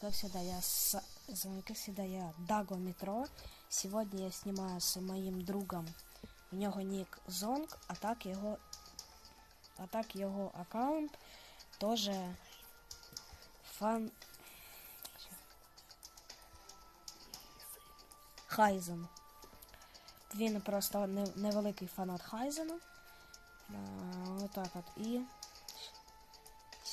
как всегда, я с... как всегда, я Даго Метро. Сегодня я снимаю с моим другом. У нього нік Зонг, а так його, а так його аккаунт тоже фан... Хайзен. Він просто невеликий фанат Хайзена. А, вот так вот. И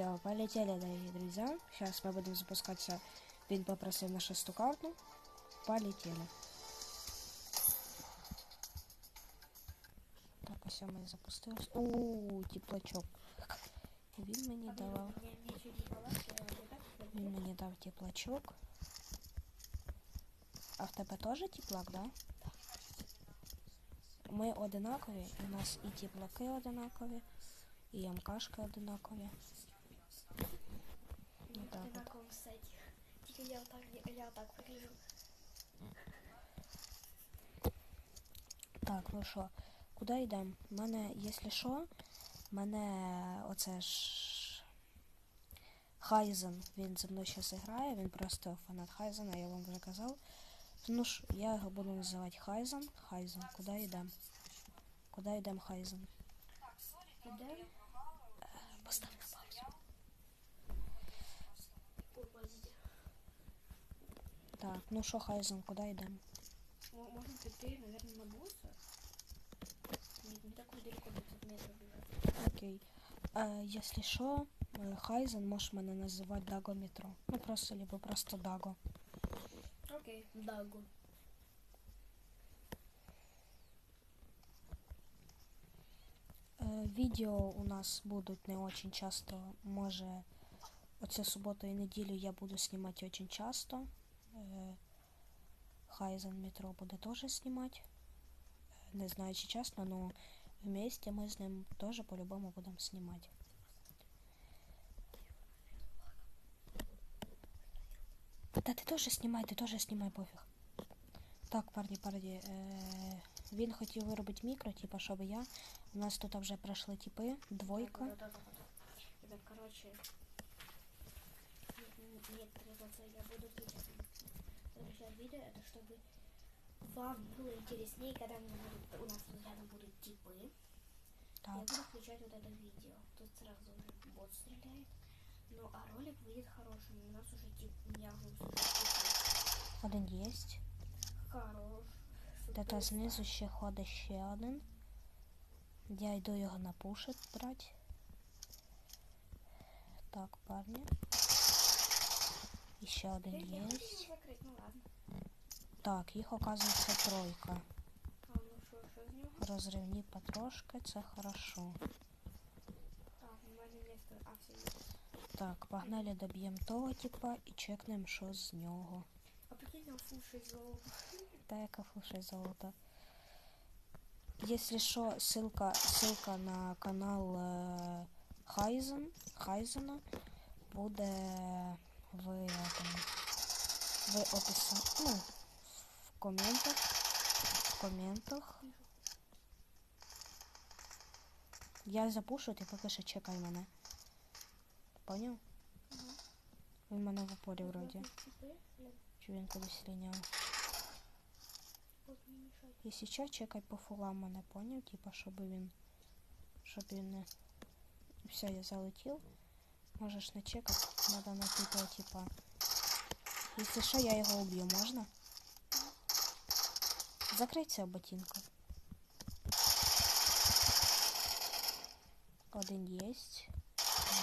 все, полетели, дорогие друзья. Сейчас мы будем запускаться. Він попросив на шесту карту. Полетели. Так, ось ми запустились. Ууу, теплачок. Він мені давав. Він мені дав теплачок. А в тебе теж теплак, да? Ми одинакові, і у нас і теплаки одинакові, і МКшки одинакові. Так. Одинаково з цих. Тільки я отак, я, отак вигляжу. Так, ну що, куди йдемо? У мене, якщо що, мене оце ж Хайзен, він зі мною зараз грає, він просто фанат Хайзена, я вам вже казав. Ну ж, я його буду називати Хайзен. Хайзен, куди йдемо? Куди йдемо Хайзен? Іде? Постав на Так, ну що, Хайзен, куди йдемо? Мо- Можно прийти, наверное, на босса. Не так далеко до 500 метров бежать. Окей. Е, якщо що, е, Хайзен можеш мене називати Даго Метро. Ну просто, либо просто Даго. Окей, Дагу. Е, Відео у нас будуть не очень часто. Може, оцю суботу і неділю я буду знімати очень часто. Е, Хайзен Метро буде теж знімати. Е, Не знаю, чи часто, але вместе ми з ним теж по-любому будемо знімати. Та ти теж знімай, ти теж знімай пофіг. Так, парні, парні, е, він хотів виробити мікро, типа, щоб я. У нас тут вже пройшли типи, двойка. Ребят, короче, не- не- некоторые глаза я буду Следующее видео, это чтобы вам было интереснее, когда мы у нас тут рядом будут типы. Я Так, буду включать вот это видео. Тут сразу уже бот стреляет. Ну, а ролик выйдет хороший. У нас уже тип, я уже услышал один єсть. Хорош. Та знизу ще ходить ще один. Я йду його на пушит брати. Так, парні. І ще один Я, я хочу єсть. его закрыть, ну ладно. Так, їх оказується тройка. А ну что, что из него? Розривні потрошки, це хорошо. А, внимание, место. А, все есть. Так, погнали доб'ємо того типа і чекнемо, що з нього. А прикинь, там слушай, золото. Та яка фуше золото. Если що, ссылка, ссылка на канал е, Хайзен, Хайзена буде в, этом, в описі, ну, в коментах. В коментах. Я запушу, ти поки що чекай мене. Поняв? Ага. Він мене в упорі вроді. Типы, блин, Чи він кудись ліняв. вот не мешай. Якщо що, чекай по фулам мене, поняв? Типа, щоб він. Щоб він не. Все, я залетів. Можеш не чекати. Надо найти того, типа. Якщо що, я його уб'ю, можна? Закрийся ботинка. Один єсть.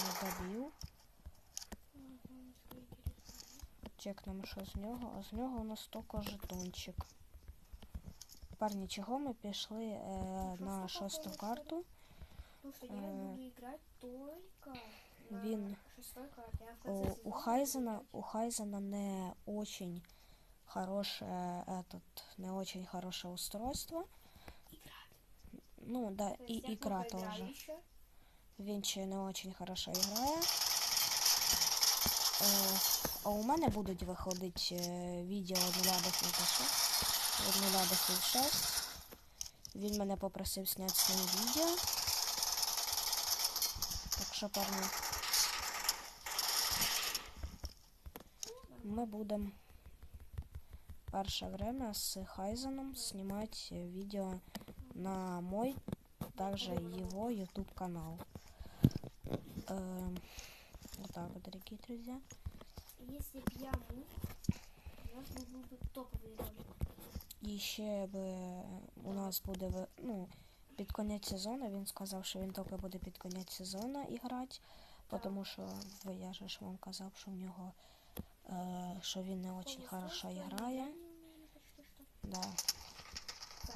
Не добив. Что. Чекнемо, що з нього. А з нього у нас тільки жетончик. Парні, чого ми пішли е, на шосту карту? Потому что я Э, буду играть только на Вин. шестой карте. Я в конце У, Хайзена, у Хайзена не очень хорошее этот, не очень хорошее устройство. Ну, да, игра тоже. ещё. Він ще не очень хорошо грає. Е, а у мене будуть виходити відео від 0 до фільташу. Від 0 до філ 6. Він мене попросив зняти ним відео. Так що, парні, Да, ми будемо перше время з Хайзеном знімати відео на мой, также его YouTube канал. Эм, вот так вот, дорогие друзья. Если б я мог, у нас был бы топовый ролик. І ще би у нас буде ви- ну, під кінець сезону. Він сказав, що він тільки буде під кінець сезону грати, Так. тому що ви- я же ж вам казав, що в нього е, що він не дуже хорошо грає. Да,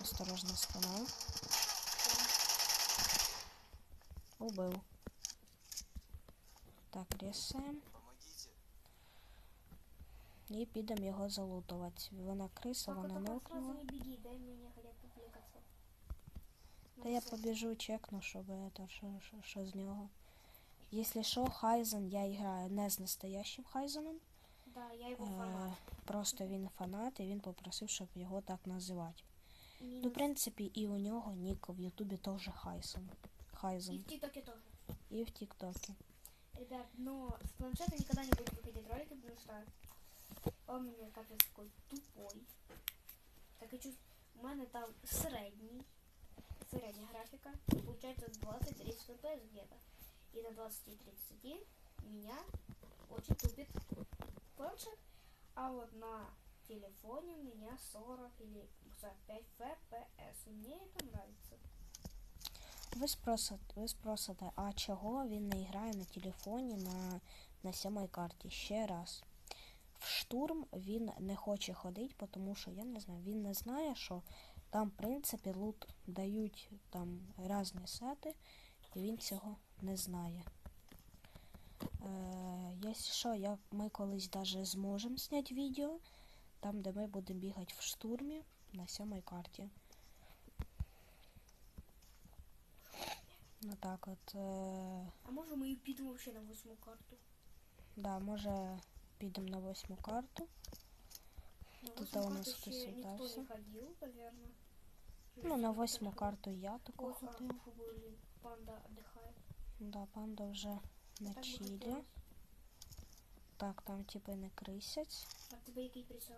осторожно спина. Убив. Так, рісаємо. І підемо його залутувати. Вона криса, вона не. Та я побіжу чекну, щоб это, що, що, що з нього. Якщо що, Хайзен я граю не з настоящим Хайзеном. Да, я его Е, фанат. просто він фанат і він попросив, щоб його так називати. Ну, в принципі, і у нього нік в Ютубі теж Хайзен. И Хайзен. в ТикТоке тоже. І в Тіктокі. Ребят, но с планшета никогда не будет выходить ролики, потому что он у меня капец такой тупой. Так и чувств... У мене там средний, средняя графика, получается 20-30 FPS где-то. И на 20-30 меня очень тупит планшет. А вот на телефоне у меня 40 или 45 FPS. Мне это нравится. Ви спросите, ви спросите, а чого він не грає на телефоні на, на сьомій карті? Ще раз. В штурм він не хоче ходити, тому що я не знаю, він не знає, що там, в принципі, лут дають там різні сети, і він цього не знає. Е, якщо що, я, ми колись навіть зможемо зняти відео, там, де ми будемо бігати в штурмі на сьомій карті. Ну так от. Е, А может мы и пидем вообще на восьмую карту? Да, може підемо на восьму карту. На Тут у нас хтось наверное. Ну, на восьму карту я таку ходив. панда отдыхает. Да, панда вже на Так чилі. Так, там типи не крисять. А тебе який прицел?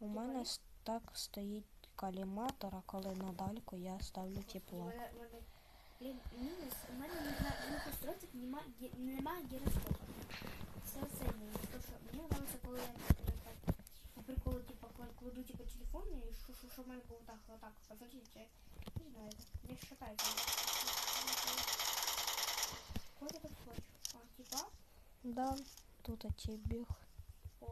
У Ти мене так стоїть каліматор, а коли на дальку я ставлю тепло. мене, у блін, мінус, у мене не на двох устройствах нема, немає гіроскопа. Це оце мінус. То, що мені подобається, коли я по приколу, типу, кладу типу, телефон і що, що, що в мене було так, отак, посадити, не знаю, не шатається. Кого я тут хочу? А, типа, Да, тут оті біг. он,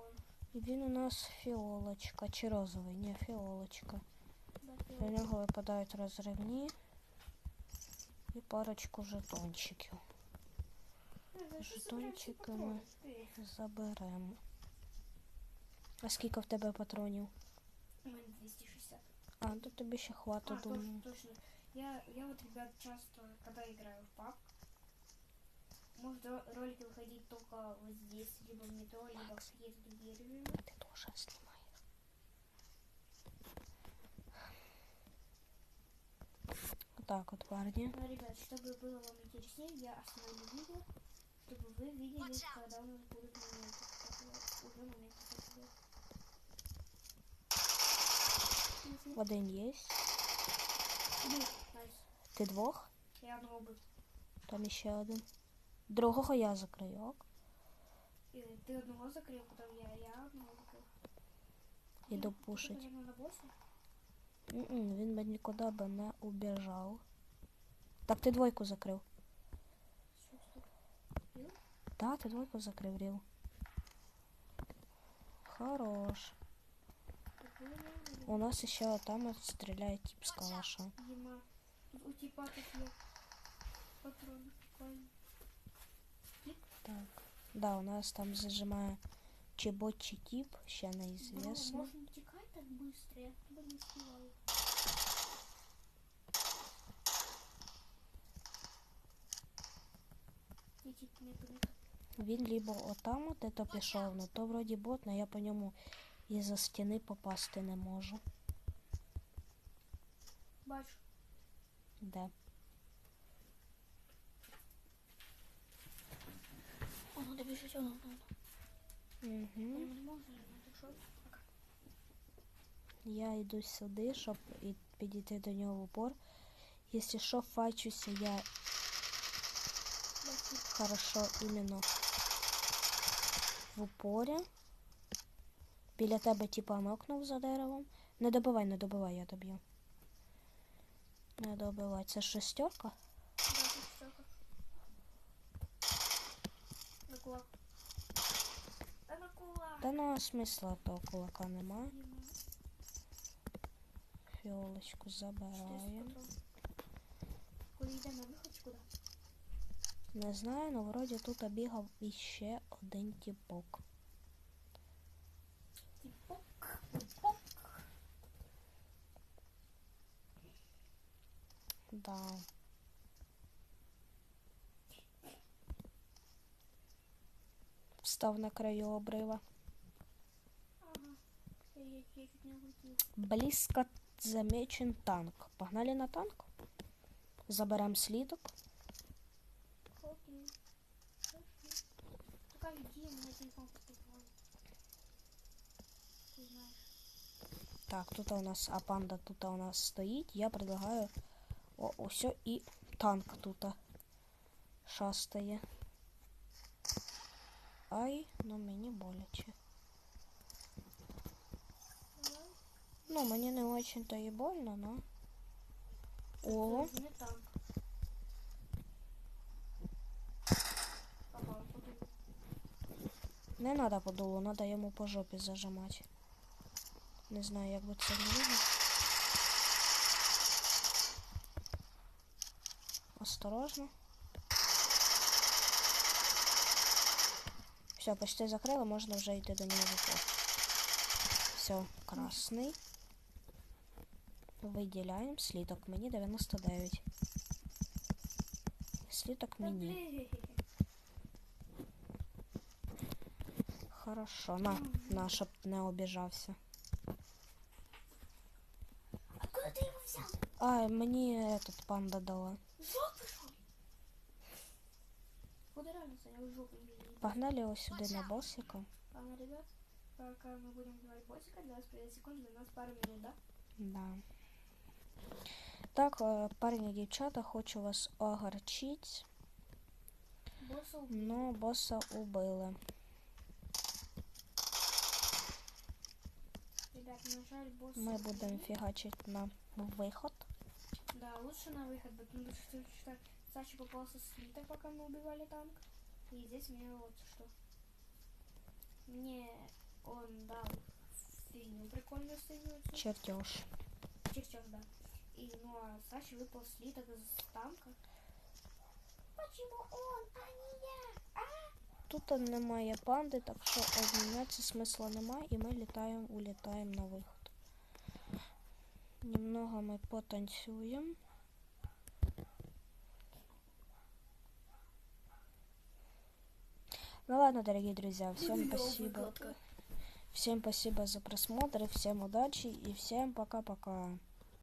І він у нас фіолочка, чи розовий, ні, фіолочка. да, Для фіолет. нього випадають розривні і парочку жетончиків. Патрони? Ти? Заберемо. А скільки в тебе патронів? У мене 260. А, то тобі ще хватить, точно, думаю. точно. Я, я вот, ребят, часто, когда играю в пап, может ро- ролики выходить только вот здесь, либо в метро, либо в какие-то другие режимы. Ти теж знімаєш. Так от, парні. Но, ребят, чтобы было вам интереснее, я остановлю видео, чтобы вы видели, когда у нас будут моменты. Так, вот, уже моменты пошли. Мгм. Один є. Ну, найс. Ти двох? Я одного убил. Там іще один. Другого я закрию. ок? Э, Ты одного закрыл, потом я, я одного закрыл. Іду Ты, пушить. наверное, на босса? М-м, Він би нікуди би не убіжав. Так, ти двойку закрив. Всё, стоп. Бил? Так, ти двойку закрив, Ріл. Хорош. Такой я, У нас ще там от стріляє тип з калаша. Ема. Тут у типа такие патроны прикольные. Так. Да, у нас там бот, чи тип, ще неізвісно. Можно утекать так быстро, я не успеваю. Він либо отам от это пішов, ну то вроді бот, але я по ньому із-за стіни попасти не можу. Бачу. Де? Бежать, он, он, он. Я Угу. не можу, що? Я йду сюди, щоб підійти до нього в упор. Якщо що, фачуся я хорошо іменно в упорі. Біля тебе типа нокнув за деревом. Не добивай, не добивай, я доб'ю. Не добивай. Це шестерка? Да, тут штука. Кулак. Та ну смисла того кулака немає. Нема. Фіолочку забираємо. Куди йдемо на виход куди? Не знаю, але вроді тут обігав іще один тіпок. Встав на краю обрива. Близко замечен танк. Погнали на танк. Заберем слідок. Так, тут у нас, а панда тут у нас стоїть. Я предлагаю о, ось і танк тут шастає. Ай, ну мені боляче. Ну, мені не очень-то і больно, но. О, не танк. Попал, подумал. не надо по дулу, надо йому по жопі зажимати. Не знаю, як би це зробити. Осторожно. Все, почти закрила, можна вже йти до нього в упор. Все, красний. Виділяємо слідок. Мені 99. Слідок Да мені. блин. Хорошо, на, на, щоб не обіжався. Откуда ты его взял? А, мені этот панда дала. Жопы что ли? Куда разница? Я в жопу не видел. Погнали ось сюди на босика. Ладно, ребят, пока мы будем говорить боссика, 25 секунд, для нас пару минут, да? Да. Так, е, парні і дівчата, хочу вас огорчить. Босса убили. Ну, боса убили. Ребят, на жаль, босса Ми будемо убили. фігачити на виход. Да, лучше на выход, потому что, что Саша попался слиток, пока мы убивали танк. И здесь мне вот что. Мне он дал фигню прикольную синюю. Чертеж. Чертеж, да. И, ну, а Саша выпал слиток из танка. Почему он, а не я? А? Тут немає панди, так що обмінятися смисла немає, і ми літаємо, улітаємо на виход. Немного ми потанцюємо. Ну ладно, дорогие друзья, всем спасибо. Всем спасибо за просмотр, всем удачи и всем пока-пока.